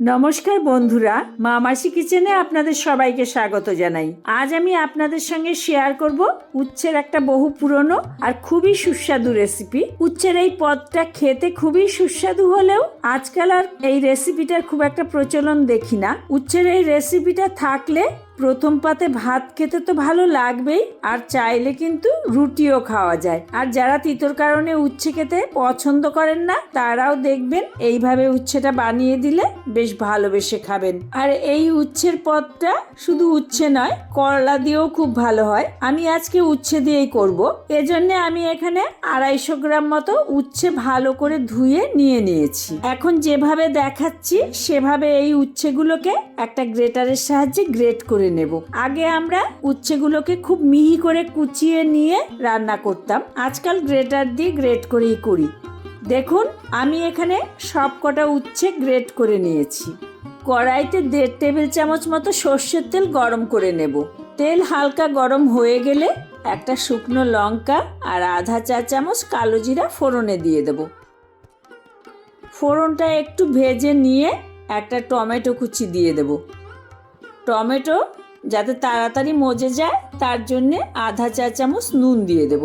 নমস্কার বন্ধুরা মামাসি কিচেনে আপনাদের সবাইকে স্বাগত জানাই। আজ আমি আপনাদের সঙ্গে শেয়ার করব উচ্ছের একটা বহু পুরনো আর খুবই সুস্বাদু রেসিপি। উচ্ছের এই পদটা খেতে খুবই সুস্বাদু হলেও আজকাল আর এই রেসিপিটার খুব একটা প্রচলন দেখি না। উচ্ছের এই রেসিপিটা থাকলে প্রথম পাতে ভাত খেতে তো ভালো লাগবেই, আর চাইলে কিন্তু রুটিও খাওয়া যায়। আর যারা তিতর কারণে উচ্ছে খেতে পছন্দ করেন না, তারাও দেখবেন এইভাবে উচ্ছেটা বানিয়ে দিলে বেশ ভালোবেসে খাবেন। আর এই উচ্ছের পদটা শুধু উচ্ছে নয়, করলা দিয়েও খুব ভালো হয়। আমি আজকে উচ্ছে দিয়েই করব। এজন্য আমি এখানে আড়াইশো গ্রাম মতো উচ্ছে ভালো করে ধুয়ে নিয়ে নিয়েছি। এখন যেভাবে দেখাচ্ছি, সেভাবে এই উচ্ছেগুলোকে একটা গ্রেটারের সাহায্যে গ্রেট করে নেব। আগে আমরা উচ্ছেগুলোকে খুব মিহি করে কুচিয়ে নিয়ে রান্না করতাম। আজকাল গ্রেটার দিয়ে গ্রেট করেই করি। দেখুন, আমি এখানে সব কটা উচ্ছে গ্রেট করে নিয়েছি। কড়াইতে দেড় টেবিল চামচ মতো সর্ষের তেল গরম করে নেব। তেল হালকা গরম হয়ে গেলে একটা শুকনো লঙ্কা আর আধা চা চামচ কালো জিরা ফোড়নে দিয়ে দেব। ফোড়নটা একটু ভেজে নিয়ে একটা টমেটো কুচি দিয়ে দেব। টমেটো যাতে তাড়াতাড়ি মজে যায়, তার জন্যে আধা চা চামচ নুন দিয়ে দেব।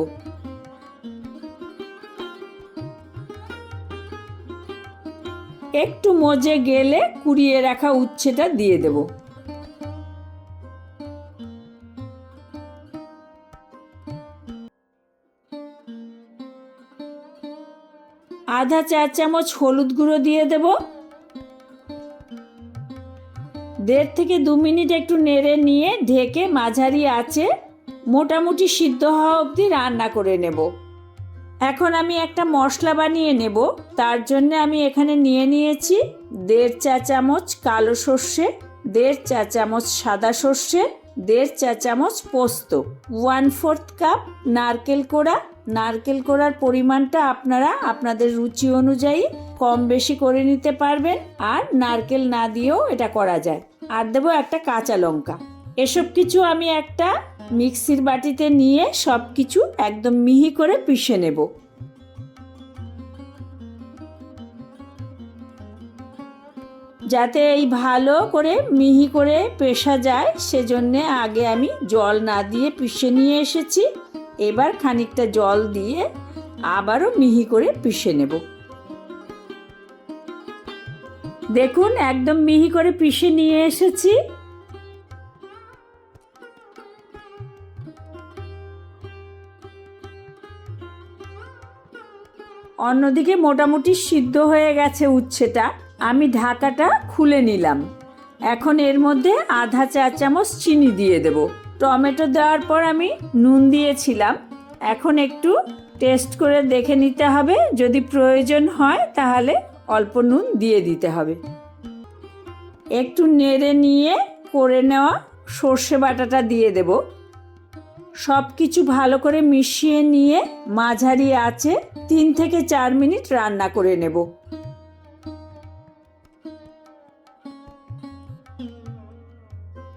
একটু মজে গেলে কুড়িয়ে রাখা উচ্ছেটা দিয়ে দেব। আধা চা চামচ হলুদ গুঁড়ো দিয়ে দেব। দেড় থেকে দু মিনিট একটু নেড়ে নিয়ে ঢেকে মাঝারি আছে মোটামুটি সিদ্ধ হওয়া অবধি রান্না করে নেব। এখন আমি একটা মশলা বানিয়ে নেব। তার জন্য আমি এখানে নিয়ে নিয়েছি দেড় চা চামচ কালো সর্ষে, দেড় চা চামচ সাদা সর্ষে, দেড় চা চামচ পোস্ত, ওয়ান ফোর্থ কাপ নারকেল কোড়া। নারকেল কোড়ার পরিমাণটা আপনারা আপনাদের রুচি অনুযায়ী কম বেশি করে নিতে পারবেন। আর নারকেল না দিয়েও এটা করা যায়। আর দেবো একটা কাঁচা লঙ্কা। এসব কিছু আমি একটা মিক্সির বাটিতে নিয়ে সব কিছু একদম মিহি করে পিষে নেব। যাতে এই ভালো করে মিহি করে পেশা যায়, সেজন্যে আগে আমি জল না দিয়ে পিষে নিয়ে এসেছি। এবার খানিকটা জল দিয়ে আবারও মিহি করে পিষে নেব। দেখুন, একদম মিহি করে পিষে নিয়ে এসেছি। অন্যদিকে মোটামুটি সিদ্ধ হয়ে গেছে উচ্ছেটা। আমি ঢাকাটা খুলে নিলাম। এখন এর মধ্যে আধা চা চামচ চিনি দিয়ে দেব। টমেটো দেওয়ার পর আমি নুন দিয়েছিলাম। এখন একটু টেস্ট করে দেখে নিতে হবে। যদি প্রয়োজন হয়, তাহলে অল্প নুন দিয়ে দিতে হবে। একটু নেড়ে নিয়ে করে নেওয়া সর্ষে বাটাটা দিয়ে দেব। সব কিছু ভালো করে মিশিয়ে নিয়ে মাঝারি আছে তিন থেকে চার মিনিট রান্না করে নেব।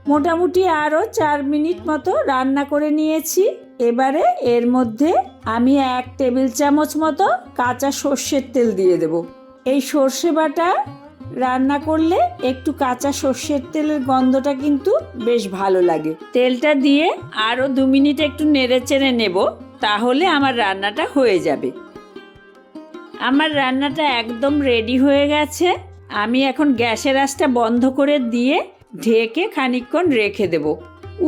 মোটামুটি আরও চার মিনিট মতো রান্না করে নিয়েছি। এবারে এর মধ্যে আমি এক টেবিল চামচ মতো কাঁচা সর্ষের তেল দিয়ে দেব। এই সর্ষে বাটা রান্না করলে একটু কাঁচা সর্ষের তেলের গন্ধটা কিন্তু বেশ ভালো লাগে। তেলটা দিয়ে আরও দু মিনিট একটু নেড়ে চেড়ে নেব, তাহলে আমার রান্নাটা হয়ে যাবে। আমার রান্নাটা একদম রেডি হয়ে গেছে। আমি এখন গ্যাসের আঁচটা বন্ধ করে দিয়ে ঢেকে খানিকক্ষণ রেখে দেব।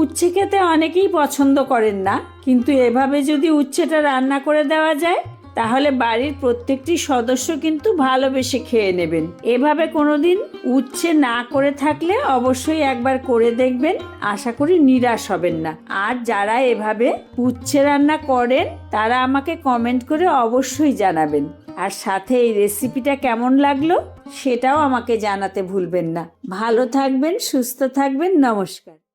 উচ্ছে খেতে অনেকেই পছন্দ করেন না, কিন্তু এভাবে যদি উচ্ছেটা রান্না করে দেওয়া যায় তাহলে বাড়ির প্রত্যেকটি সদস্য কিন্তু ভালোবেসে খেয়ে নেবেন। এভাবে কোনোদিন উচ্ছে না করে থাকলে অবশ্যই একবার করে দেখবেন। আশা করি নিরাশ হবেন না। আর যারা এভাবে উচ্ছে রান্না করেন, তারা আমাকে কমেন্ট করে অবশ্যই জানাবেন। আর সাথে এই রেসিপিটা কেমন লাগল, সেটাও আমাকে জানাতে ভুলবেন না। ভালো থাকবেন, সুস্থ থাকবেন, নমস্কার।